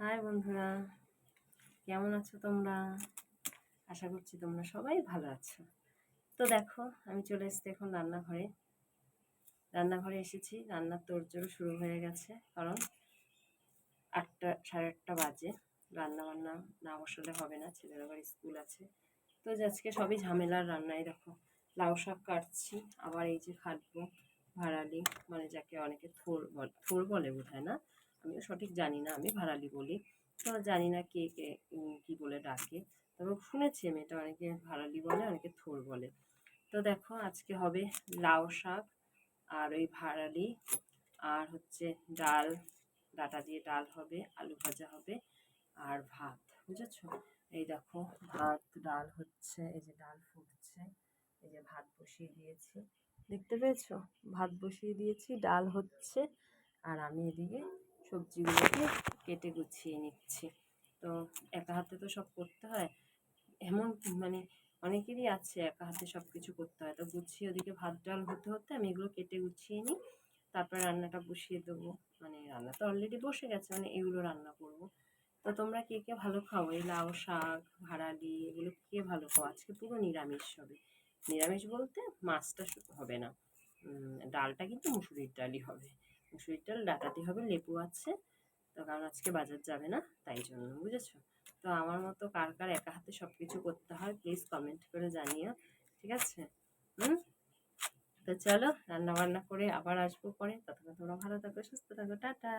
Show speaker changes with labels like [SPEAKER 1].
[SPEAKER 1] High বন্ধুরা, কেমন আছো তোমরা? আশা করছি তোমরা সবাই ভালো আছো। তো দেখো, আমি চলে এসেছি এখন রান্নাঘরে। রান্নাঘরে এসেছি, রান্নার তোড়জোড় শুরু হয়ে গেছে, কারণ আটটা, সাড়ে আটটা বাজে। রান্না বান্না না বসালে হবে না, ছেলের আবার স্কুল আছে। তো আজকে সবই ঝামেলার রান্নাই, দেখো। লাউ শাক কাটছি, আবার এই যে খাটবো, ভাড়ালি মানে যাকে অনেকে থোর বলে থোর বলে বোধ হয় না? আমিও সঠিক জানি না, আমি ভাড়ালি বলি। তো জানি না কে কে কী বলে ডাকে। তবে শুনেছি আমি এটা অনেকে ভাড়ালি বলে, অনেকে থোর বলে। তো দেখো, আজকে হবে লাউ শাক আর ওই ভাড়ালি। আর হচ্ছে ডাল, ডাটা দিয়ে ডাল হবে, আলু ভাজা হবে আর ভাত, বুঝেছ? এই দেখো, ভাত, ডাল হচ্ছে, এই যে ডাল ফুটছে, এই যে ভাত বসিয়ে দিয়েছি। দেখতে পেয়েছ? ভাত বসিয়ে দিয়েছি, ডাল হচ্ছে, আর আমি এদিকে সবজিগুলোকে কেটে গুছিয়ে নিচ্ছি। তো একা হাতে তো সব করতে হয়। এমন মানে অনেকেরই আছে একা হাতে সব কিছু করতে হয়। তো গুছিয়ে ওদিকে ভাত, ডাল হতে হতে আমি এগুলো কেটে গুছিয়ে নিই। তারপরে রান্নাটা বসিয়ে দেবো। মানে রান্না তো অলরেডি বসে গেছে মানে এগুলো রান্না করব। তো তোমরা কে কে ভালো খাও? এই লাউ শাক ভাড়ালি এগুলো কে ভালো খাও? আজকে পুরো নিরামিষ হবে। নিরামিষ বলতে মাছটা হবে না। ডালটা কিন্তু মুসুরির ডালই হবে। ডাল ডাটাতে হবে, লেবু আছে। তো কারণ আজকে বাজার যাবে না, তাই জন্য, বুঝেছ? তো আমার মতো কার কার একা হাতে সব কিছু করতে হয় প্লিজ কমেন্ট করে জানিও, ঠিক আছে? হুম? তো চলো রান্না বান্না করে আবার আসব পরে। ততক্ষণ তোমরা ভালো থাকো, সুস্থ থাকো, টাটা!